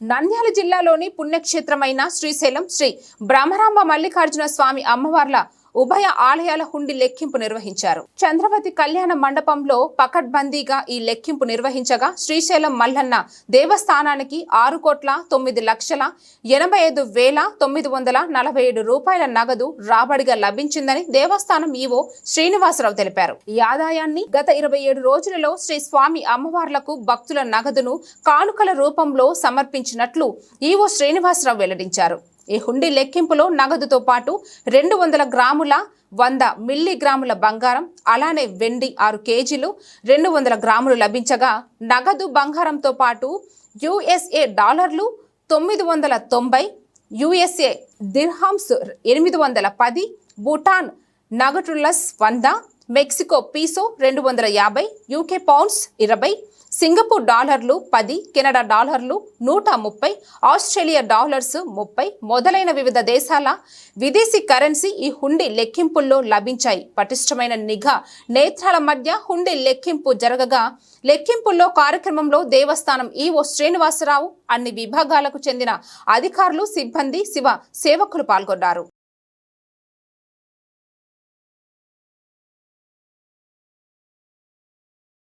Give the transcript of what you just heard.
నంద్యాల జిల్లాలోని పుణ్యక్షేత్రమైన శ్రీశైలం శ్రీ బ్రహ్మరాంబ మల్లికార్జున స్వామి అమ్మవార్ల ఉభయ ఆలయాల హుండి లెక్కింపు నిర్వహించారు. చంద్రవతి కళ్యాణ మండపంలో పకడ్బందీగా ఈ లెక్కింపు నిర్వహించగా శ్రీశైలం మల్లన్న దేవస్థానానికి ఆరు కోట్ల తొమ్మిది లక్షల ఎనభై ఐదు వేల తొమ్మిది వందల నలభై ఏడు రూపాయల నగదు రాబడిగా లభించిందని దేవస్థానం ఈవో శ్రీనివాసరావు తెలిపారు. ఈ ఆదాయాన్ని గత ఇరవై ఏడు రోజులలో శ్రీ స్వామి అమ్మవార్లకు భక్తుల నగదును కానుకల రూపంలో సమర్పించినట్లు ఈవో శ్రీనివాసరావు వెల్లడించారు. ఈ హుండీ లెక్కింపులో నగదుతో పాటు రెండు వందల గ్రాముల వంద మిల్లీగ్రాముల బంగారం అలానే వెండి ఆరు కేజీలు రెండు వందల గ్రాములు లభించగా నగదు బంగారంతో పాటు యుఎస్ఏ డాలర్లు తొమ్మిది వందల తొంభై యుఎస్ఏ దిర్హామ్స్ ఎనిమిది వందల పది భూటాన్ నగటులస్ వంద మెక్సికో పీసో రెండు వందల యాభై యూకే పౌండ్స్ ఇరవై సింగపూర్ డాలర్లు పది కెనడా డాలర్లు నూట ముప్పై ఆస్ట్రేలియా డాలర్స్ ముప్పై మొదలైన వివిధ దేశాల విదేశీ కరెన్సీ ఈ హుండీ లెక్కింపుల్లో లభించాయి. పటిష్టమైన నిఘా నేత్రాల మధ్య హుండీ లెక్కింపు జరగగా లెక్కింపుల్లో కార్యక్రమంలో దేవస్థానం ఈవో శ్రీనివాసరావు అన్ని విభాగాలకు చెందిన అధికారులు సిబ్బంది శివ సేవకులు పాల్గొన్నారు.